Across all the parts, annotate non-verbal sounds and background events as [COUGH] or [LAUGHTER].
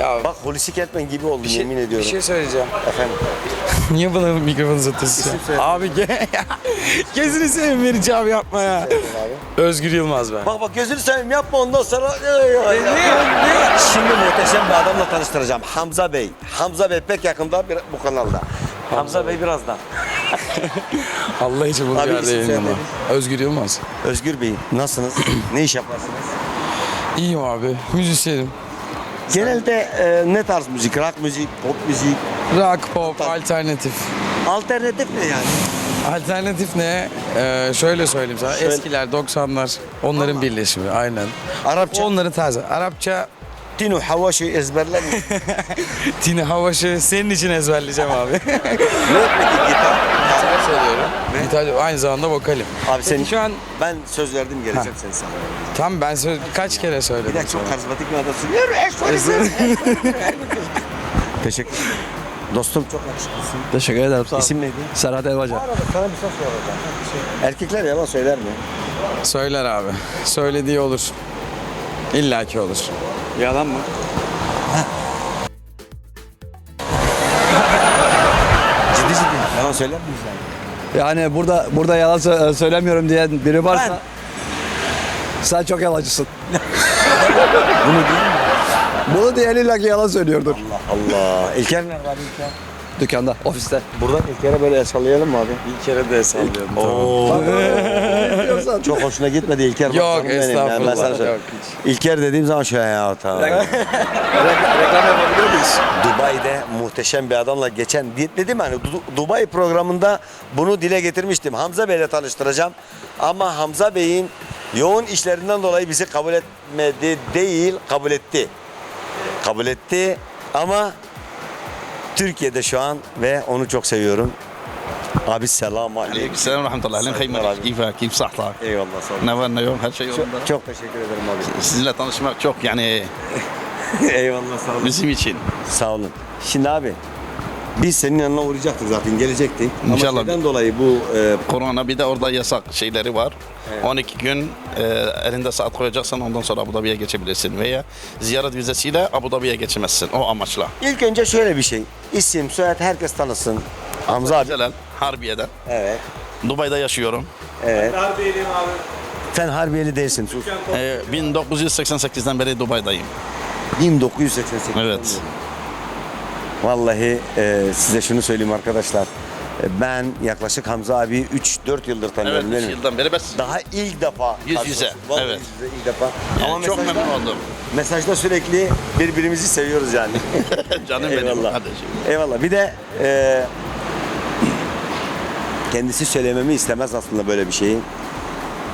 Ya Bak Hulusi Kentmen gibi oldum bir şey, yemin ediyorum. bir şey söyleyeceğim. Efendim. Niye bana mikrofonu uzatıyorsun? Abi ge [LAUGHS] Gezini seveyim Meriç abi yapma ya. Özgür Yılmaz ben. Bak bak gözünü seveyim yapma ondan sonra. ne? Ne? Şimdi muhteşem bir adamla tanıştıracağım. Hamza Bey. Hamza Bey pek yakında bir, bu kanalda. Hamza Bey birazdan. [LAUGHS] Allah için bu Abi yerde yayınlama. Özgür Yılmaz. Özgür Bey nasılsınız? [CLEARS THROAT] ne iş yaparsınız? İyiyim abi. Müzisyenim. Genelde e, ne tarz müzik? Rock müzik, pop müzik, Rock, pop, alternatif. alternatif ne yani? Alternatif ne? Ee, şöyle söyleyeyim sana. Şöyle- Eskiler, 90'lar. Onların birleşimi. Aynen. Arapça. Onların tarzı. Arapça Tinu Havaş'ı ezberler mi? [LAUGHS] Tini Havaş'ı senin için ezberleyeceğim abi. ne peki Gitar, aynı zamanda vokalim. Abi senin şu an ben söz verdim geleceğim seni sana. tam ben söz kaç kere Bir söyledim. de çok karizmatik bir adamsın. Yürü eş [LAUGHS] Teşekkür. Dostum çok yakışıklısın. Teşekkür ederim. Sağ ol. İsim neydi? Serhat Elbaca. arada sana bir soru soracağım. Erkekler yalan söyler mi? Söyler abi. Söylediği olur. İlla ki olur. Yalan mı? [LAUGHS] Ciddi ciddi. Yalan söyler miyiz yani? Yani burada burada yalan sö- söylemiyorum diyen biri varsa Ben. sen çok yalancısın. Bunu değil mi? Bunu diyen illa ki yalan söylüyordur. Allah Allah. İlker nerede abi İlker? Dükkanda, ofiste. Buradan İlker'e böyle sallayalım mı abi? Bir kere de sallıyorum. Oo. Diyorsan. [LAUGHS] Çok hoşuna gitmedi İlker. Yok, canım benim. Yani ben estağfurullah. sana söyleyeyim. Yok, İlker dediğim zaman şöyle ya tamam. Reklam yapabilir miyiz? Dubai'de muhteşem bir adamla geçen dedim hani Du- Dubai programında bunu dile getirmiştim. Hamza Bey'le tanıştıracağım. Ama Hamza Bey'in yoğun işlerinden dolayı bizi kabul etmedi değil, kabul etti. Kabul etti ama Türkiye'de şu an ve onu çok seviyorum. Abi selam aleyküm. Selam rahmetullah. Alem kıymet. Keyfe, keyif sahta. Eyvallah sağ olun. Ne var ne yok her şey yolunda. Çok, çok teşekkür ederim abi. Sizinle tanışmak çok yani. [LAUGHS] Eyvallah sağ olun. Bizim için. Sağ olun. Şimdi abi biz senin yanına uğrayacaktık zaten gelecektik. İnşallah. Ama şeyden dolayı bu e, Korona bir de orada yasak şeyleri var. 12 gün e, elinde saat koyacaksın ondan sonra Abu Dhabi'ye geçebilirsin veya ziyaret vizesiyle Abu Dhabi'ye geçemezsin o amaçla. ilk önce şöyle bir şey. İsim, soyad herkes tanısın. Hamza abi. Celal Harbiye'den. Evet. Dubai'de yaşıyorum. Evet. Sen Harbiyeli değilsin. Sus. E, 1988'den beri Dubai'dayım. 1988. Evet. Vallahi e, size şunu söyleyeyim arkadaşlar. E, ben yaklaşık Hamza abi 3-4 yıldır Evet, tanıyorum. 3 değil mi? yıldan beri biz Daha ilk defa. Yüz yüze, karşılaştık. Vallahi evet. yüz yüze ilk defa. yani çok memnun oldum. Mesajda sürekli birbirimizi seviyoruz yani. [LAUGHS] Canım benim Eyvallah. kardeşim. Eyvallah. Bir de e, kendisi söylememi istemez aslında böyle bir şeyi.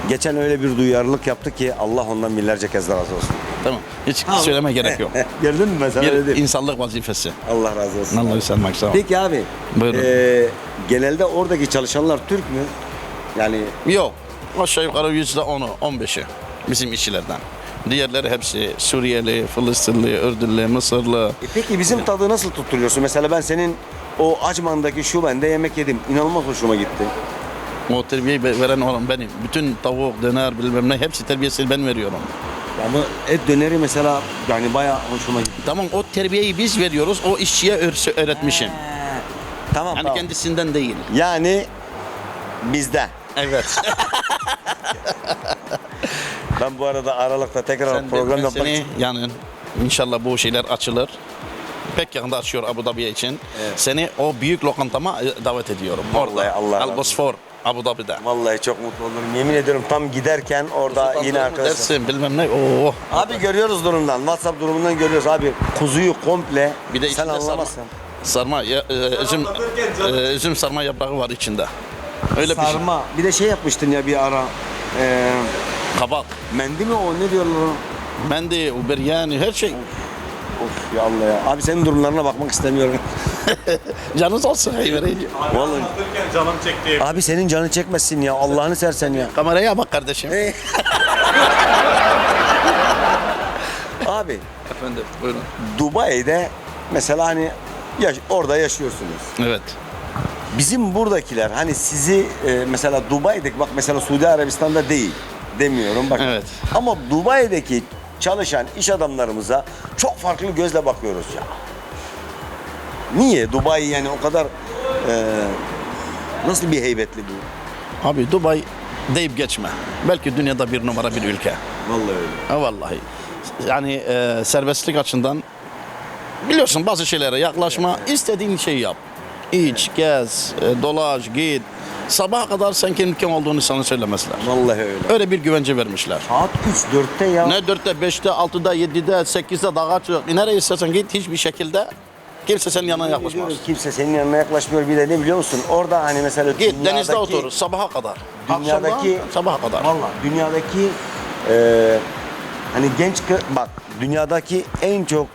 Geçen öyle bir duyarlılık yaptı ki Allah ondan binlerce kez razı olsun. Tamam. Hiç söyleme gerek [LAUGHS] yok. Gördün mü öyle Bir dedim. insanlık vazifesi. Allah razı olsun. Allah yükselmek sağ ol. Peki abi. Buyurun. e, genelde oradaki çalışanlar Türk mü? Yani Yok. Aşağı yukarı yüzde onu, on beşi bizim işçilerden. Diğerleri hepsi Suriyeli, Filistinli, Ürdünlü, Mısırlı. e peki bizim tadı nasıl tutturuyorsun? Mesela ben senin o Acman'daki şubende yemek yedim. İnanılmaz hoşuma gitti. O terbiyeyi be- veren olan benim. Bütün tavuk, döner, bilmem ne hepsi terbiyesini ben veriyorum. Ama et döneri mesela yani bayağı hoşuma gitti. Tamam o terbiyeyi biz veriyoruz. O işçiye öğ- öğretmişim. Tamam Yani tamam. kendisinden değil. Yani bizde. Evet. [LAUGHS] Ben bu arada Aralık'ta tekrar Sen program yapmak seni için. yani inşallah bu şeyler açılır. Pek yakında açıyor Abu Dhabi için. Seni o büyük lokantama e, davet ediyorum. Vallahi Orada. Allah razı Al Bosfor Abu Dhabi'de. Vallahi çok mutlu olurum. Yemin ediyorum tam giderken orada yine arkadaşlar. Dersin bilmem ne. Oo. Abi görüyoruz durumdan. WhatsApp durumundan görüyoruz abi. Kuzuyu komple Bir de sen içinde anlamazsın. Sarma, ya, e, üzüm, e, üzüm sarma yaprağı var içinde. Öyle bir şey. Sarma. Bir de şey yapmıştın ya bir ara. Ee, Kabak, mendi mi o ne diyorlar ona? mendi, biryani her şey. Of ya Allah ya. Abi senin durumlarına bakmak istemiyorum. [LAUGHS] Canınız olsun hayveri. Vallahi. canım çekti. Abi senin canı çekmesin ya. Allah'ını sersen ya. Kameraya bak kardeşim. [LAUGHS] Abi Efendim buyurun. Dubai'de mesela hani yaş- orada yaşıyorsunuz. Evet. Bizim buradakiler hani sizi e, mesela Dubai'deki bak mesela Suudi Arabistan'da değil demiyorum bak. Evet. Ama Dubai'deki çalışan iş adamlarımıza çok farklı gözle bakıyoruz ya. Niye? Dubai yani o kadar e, nasıl bir heybetli bu? Abi Dubai deyip geçme. Belki dünyada bir numara bir ülke. Vallahi öyle. Ha vallahi. Yani e, serbestlik açısından biliyorsun bazı şeylere yaklaşma, istediğin şeyi yap. İç, gez, e, dolaş, git. Sabaha kadar sen kimin kim olduğunu sana söylemezler. Vallahi öyle. Öyle bir güvence vermişler. Saat 3 4'te ya. Ne 4'te, 5'te, 6'da, 7'de, 8'de dağa çık. Nereye istersen git hiçbir şekilde kimse senin yanına yaklaşmaz. Kimse senin yanına yaklaşmıyor bir de ne biliyor musun? Orada hani mesela Git denizde dünyadaki- otur sabaha kadar. Dünyadaki Akşamdan sabaha kadar. Valla dünyadaki e, hani genç kı- bak dünyadaki en çok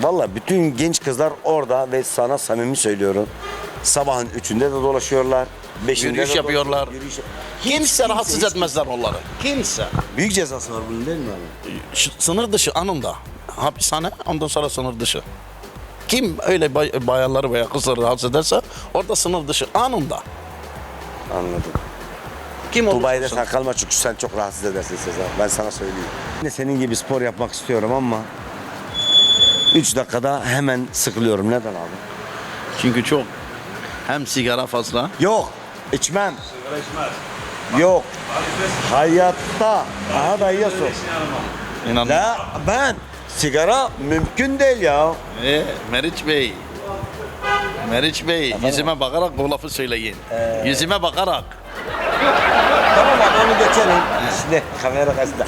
valla bütün genç kızlar orada ve sana samimi söylüyorum. Sabahın üçünde de dolaşıyorlar. Beşinde Yürüyüş de yapıyorlar. Yürüyüş- Kimse rahatsız etmezler onları. Kimse. Büyük cezası var bunun değil mi abi? Sınır dışı anında. Hapishane ondan sonra sınır dışı. Kim öyle bay- bayanları veya kızları rahatsız ederse orada sınır dışı anında. Anladım. Kim olursa Dubai'de olsun. sen kalma çünkü sen çok rahatsız edersin Sezer. Ben sana söyleyeyim. Yine senin gibi spor yapmak istiyorum ama 3 dakikada hemen sıkılıyorum. Neden abi? Çünkü çok hem sigara fazla. Yok. içmem. Yok. Hayatta. Aha da yiyorsun. İnan. La ben sigara mümkün değil ya. Ee, Meriç Bey. Meriç Bey yüzüme bakarak bu lafı söyleyin. Yüzüme bakarak. Tamam abi onu geçelim. Şimdi kamera karşısında.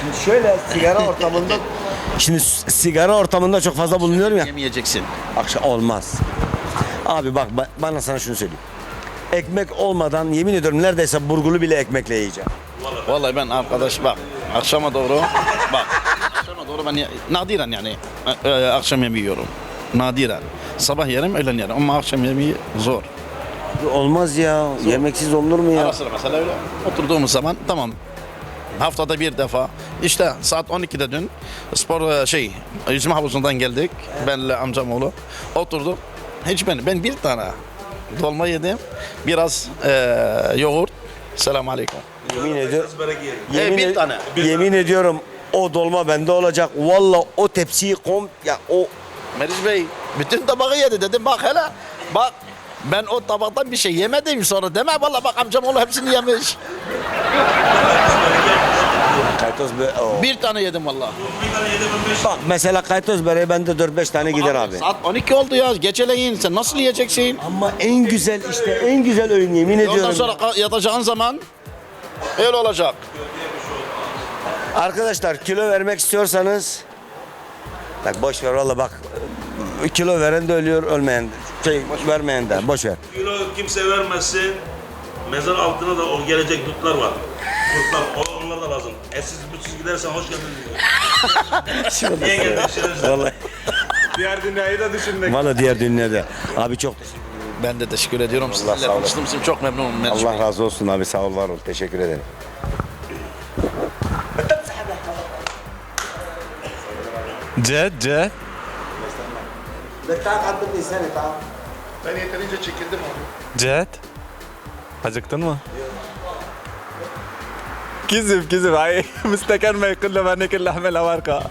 Şimdi şöyle sigara ortamında [LAUGHS] Şimdi sigara ortamında çok fazla bulunuyorum ya. Yemeyeceksin. Akşam olmaz. Abi bak ba- bana sana şunu söyleyeyim. Ekmek olmadan yemin ediyorum neredeyse burgulu bile ekmekle yiyeceğim. Vallahi ben arkadaş bak akşama doğru bak doğru ben nadiren yani e, e, akşam yemeği yiyorum. Nadiren. Sabah yerim öğlen yerim ama akşam yemeği zor. Olmaz ya. Yemeksiz olur mu ya? Ara sıra mesela öyle oturduğumuz zaman tamam haftada bir defa işte saat 12'de dün spor e, şey yüzme havuzundan geldik benle amcamoğlu oturduk hiç ben ben bir tane dolma yedim biraz e, yoğurt selam aleyküm Yemin ediyorum. E, Yemin, bir ed- tane. yemin ediyorum o dolma bende olacak. Valla o tepsiyi kom ya o Meriç Bey bütün tabağı yedi dedim bak hele bak ben o tabaktan bir şey yemedim sonra deme valla bak amcamoğlu hepsini yemiş kaytoz bö- o. bir tane yedim valla Bak mesela kaytoz böreği bende 4-5 tane gider abi. saat 12 oldu ya geceleyin sen nasıl yiyeceksin Ama en güzel işte en güzel öğün yemin Ondan ediyorum. sonra ka- yatacağın zaman öyle olacak. Arkadaşlar kilo vermek istiyorsanız bak boş ver valla bak kilo veren de ölüyor ölmeyen de. Şey vermeyen de boş ver. Kilo kimse vermesin. Mezar altına da o gelecek dutlar var. Dutlar, o- onlar da lazım. Etsiz butsuz gidersen hoş geldin. [LAUGHS] Niye geldin? Şerefsiz. Vallahi. Diğer dünyayı da düşünmek. Valla diğer dünyada. Abi çok Ben de teşekkür ediyorum. Sizinle sağ için çok memnunum. Allah razı olsun abi sağ ol var ol. Teşekkür ederim. جد جد. ده بتاعك عدى سنه تعال ثانية ثانية جت كده جد؟ عايزك تنوى. كذب كذب عاي [LAUGHS] مستكان ما يقول له ماني كل حمل ورقه